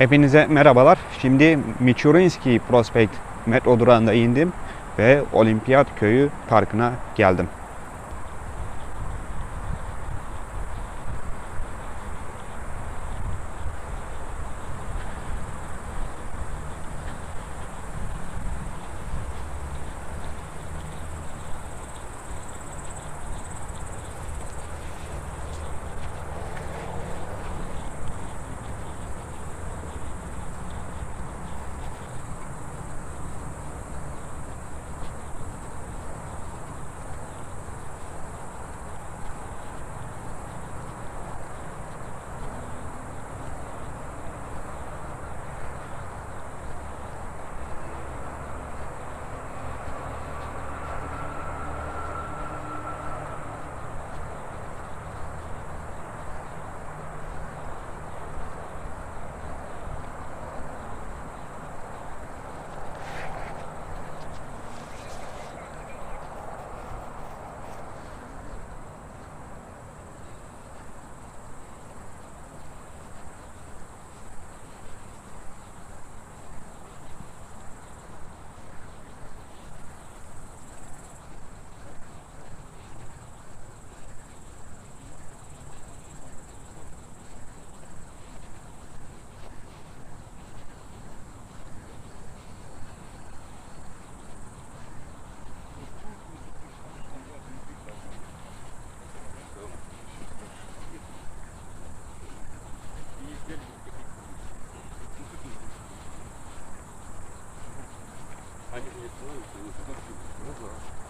Hepinize merhabalar. Şimdi Michurinski Prospect metro durağında indim ve Olimpiyat Köyü Parkı'na geldim. человек, не знаю.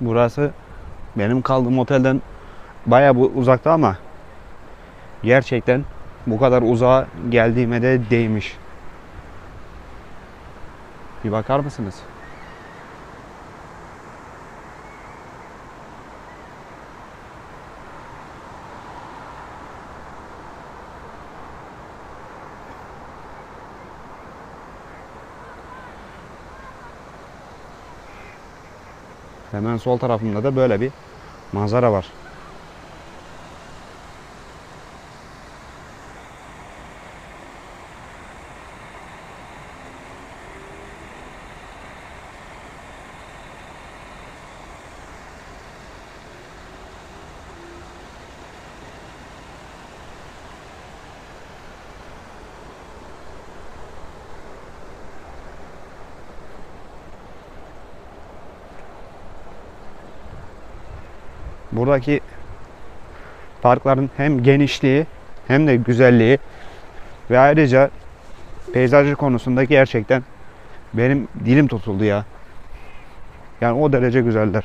Burası benim kaldığım otelden bayağı bu uzakta ama gerçekten bu kadar uzağa geldiğime de değmiş. Bir bakar mısınız? Hemen sol tarafımda da böyle bir manzara var. Buradaki parkların hem genişliği hem de güzelliği ve ayrıca peyzajı konusunda gerçekten benim dilim tutuldu ya. Yani o derece güzeller.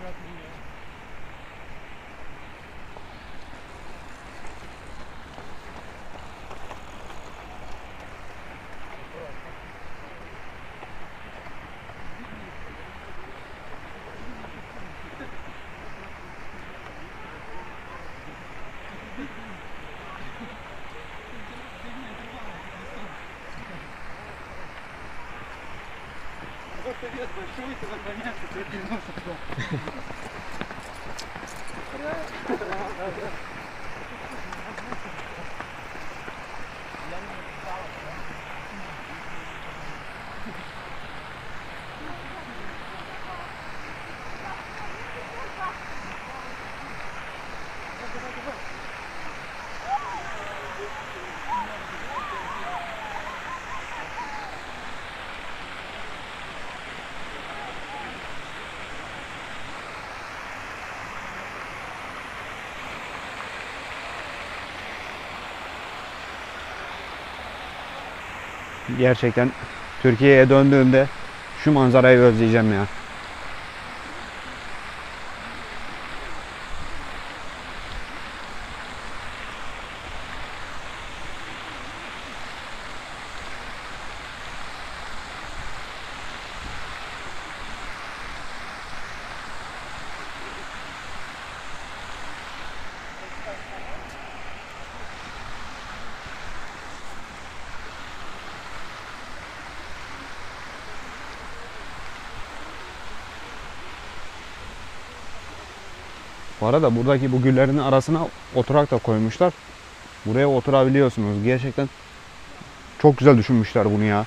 Grab me. совет большой, ты наклоняешься, ты не нужно. Gerçekten Türkiye'ye döndüğümde şu manzarayı özleyeceğim ya. Bu arada buradaki bu güllerin arasına oturak da koymuşlar. Buraya oturabiliyorsunuz. Gerçekten çok güzel düşünmüşler bunu ya.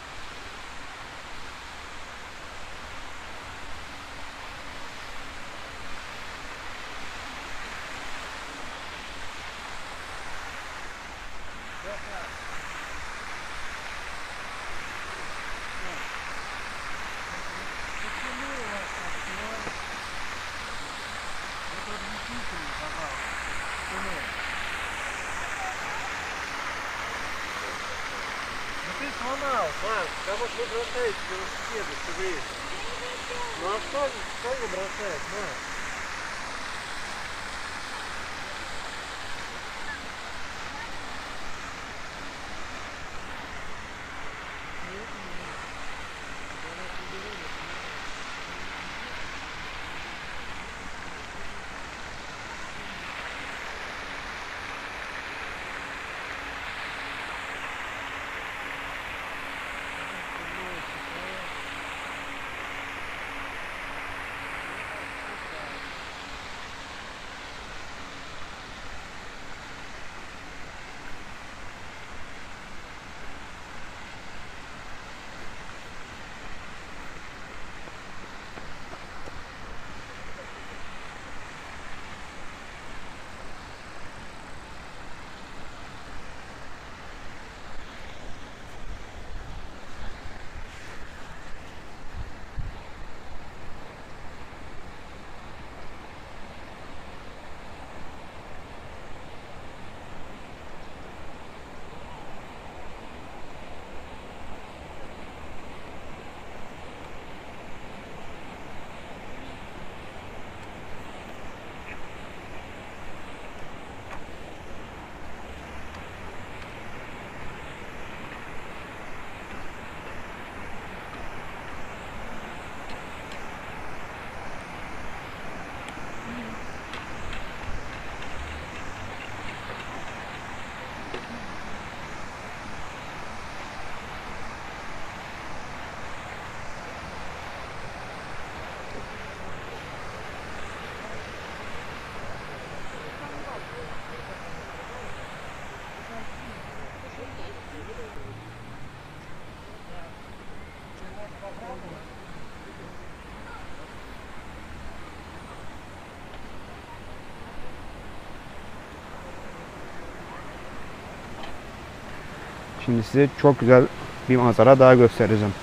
Мам, кого ж вы бросаете велосипеды все время? Ну а кто что вы бросаете, мам? Şimdi size çok güzel bir manzara daha göstereceğim.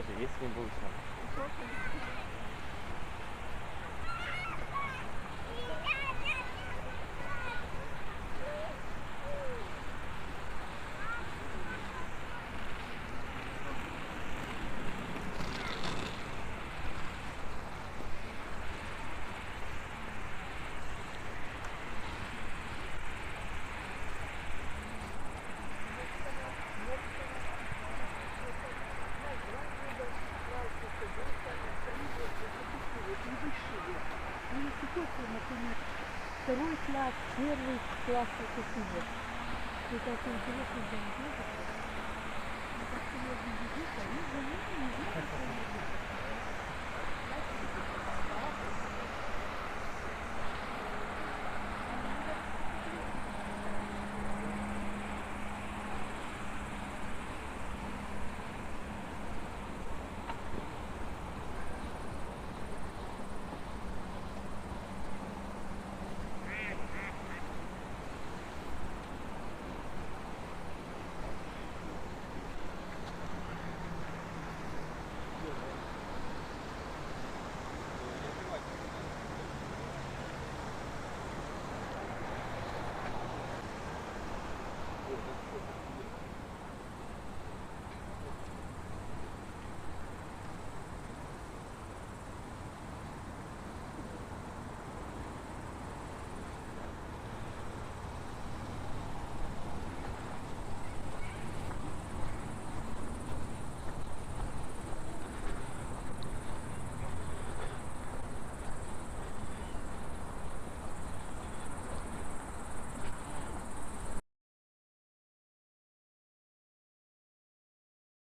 даже, если не будет сна. второй класс, первый класс, это сидит. Это очень интересно,